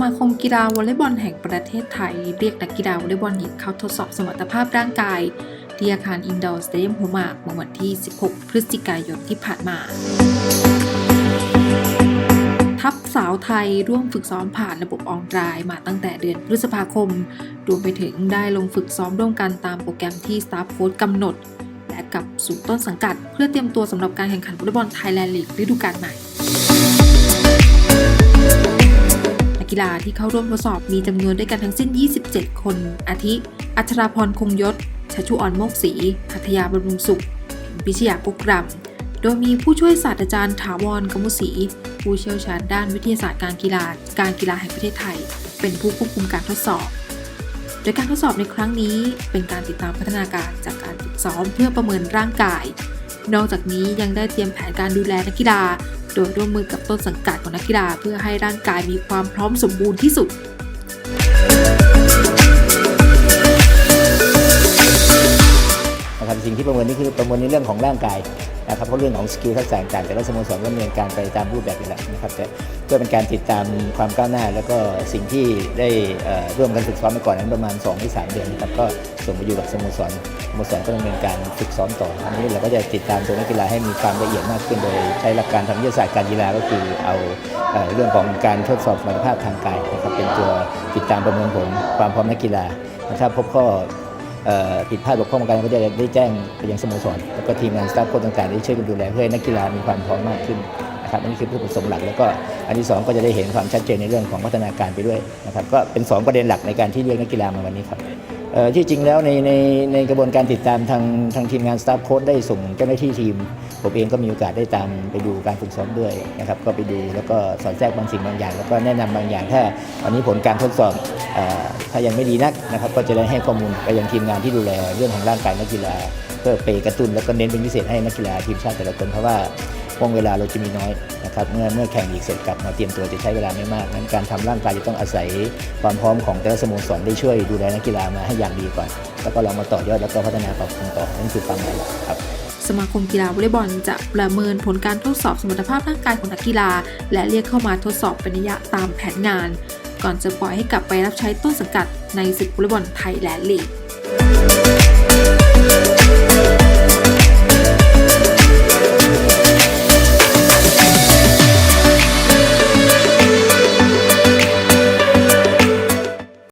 มาคมกีฬาวอลเลย์บอลแห่งประเทศไทย เรียกนักกีฬาวอลเลย์บอลหญิงเข้าทดสอบสมรรถภาพร่างกาย ที่อาคารอินดอร์สเตเดียมหัวหมากเมื่อวันที่ 16 พฤศจิกายนที่ผ่านมา ทัพสาวไทยร่วมฝึกซ้อมผ่านระบบออนไลน์มาตั้งแต่เดือนพฤษภาคม รวมไปถึงได้ลงฝึกซ้อมร่วมกันตามโปรแกรมที่สตาฟโค้ชกำหนด และกับสู่ต้นสังกัด เพื่อเตรียมตัวสำหรับการแข่งขันวอลเลย์บอลไทยแลนด์ลีกฤดูกาลใหม่ กีฬาที่เข้าร่วมทดสอบมีจำนวนด้วยกันทั้งสิ้น 27 คน อาทิ อัชราพรคงยศชัชุออนโมกศรีพัทยาบำรุงสุขพิชยาปุกรำโดยมีผู้ช่วยศาสตราจารย์ถาวรกมุศรีผู้เชี่ยวชาญด้านวิทยาศาสตร์การกีฬา การกีฬาแห่งประเทศไทย เป็นผู้ควบคุมการทดสอบ โดยการทดสอบในครั้งนี้เป็นการติดตามพัฒนาการจากการฝึกซ้อมเพื่อประเมินร่างกาย นอกจากนี้ยังได้เตรียมแผนการดูแลนักกีฬา โดยร่วมมือกับต้นสังกัดของนักกีฬา เพื่อให้ร่างกายมีความพร้อมสมบูรณ์ที่สุด สิ่งที่ประเมินนี่คือประเมินในเรื่องของร่างกายนะครับเพราะเรื่องของสกิลทักษะต่างแต่ละสโมสรก็ดำเนินการไปตามรูปแบบอยู่แล้วนะครับแต่เพื่อเป็นการติดตามความก้าวหน้า แล้วก็สิ่งที่ได้เอ่อร่วมกันฝึกซ้อมมาก่อนนั้นประมาณ2-3หรือ3เดือนนะครับก็ส่งไปอยู่กับสโมสรสโมสรก็ดำเนินการฝึกซ้อมต่ออันนี้เราก็จะติดตามตัวนักกีฬาให้มีความละเอียดมากขึ้นโดยใช้หลักการทางวิทยาศาสตร์การกีฬาก็คือเอาเอเรื่องของการทดสอบสมรรถภาพทางกายนะครับเป็นตัวติดตามประเมินผลความพร้อมนักกีฬาถ้าพบข้อ ผิดพลาดบกพร่องกันก็จะได้แจ้งไปยังสโมสรแล้วก็ทีมงานสตาฟโค้ชต่างๆได้ช่วยกันดูแลเพื่อให้นักกีฬามีความพร้อมมากขึ้นนะครับอันนี้คือผู้ประสงค์หลัก แล้วก็อันที่สองก็จะได้เห็นความชัดเจนในเรื่องของพัฒนาการไปด้วยนะครับก็เป็นสองประเด็นหลักในการที่เรียกนักกีฬามาวันนี้ครับ ที่จริงแล้วในในในกระบวนการติดตามทางทางทีมงานสตาฟโค้ชได้ส่งเจ้าหน้าที่ทีม ผมเองก็มีโอกาสได้ตามไปดูการฝึกซ้อมด้วยนะครับก็ไปดูแล้วก็สอดแทรกบางสิ่งบางอย่าง แล้วก็แนะนำบางอย่างถ้าวันนี้ผลการทดสอบอถ้ายังไม่ดีนักนะครับก็จะได้ให้ข้อมูลไปยังทีมงานที่ดูแลเรื่องของร่างกายนักกีฬาเพื่อไปกระตุ้นแล้วก็เน้นเป็นพิเศษให้นักกีฬาทีมชาติแต่ละคนเพราะว่า วงเวลาเราจะมีน้อยนะครับเมื่อเมื่อแข่งลีกเสร็จกลับมาเตรียมตัวจะใช้เวลาไม่มากนั้นการทำร่างกายจะต้องอาศัยความพร้อมของแต่ละสโมสรได้ช่วยดูแลนักกีฬามาให้อย่างดีก่อน แล้วก็เรามาต่อยอดแล้วก็พัฒนาปรับปรุงต่อนั่นคือความหมายครับสมาคมกีฬาวอลเลย์บอลจะประเมินผลการทดสอบสมรรถภาพร่างกายของนักกีฬา และเรียกเข้ามาทดสอบเป็นระยะตามแผนงาน ก่อนจะปล่อยให้กลับไปรับใช้ต้นสังกัดในศึกวอลเลย์บอลไทยแลนด์ลีก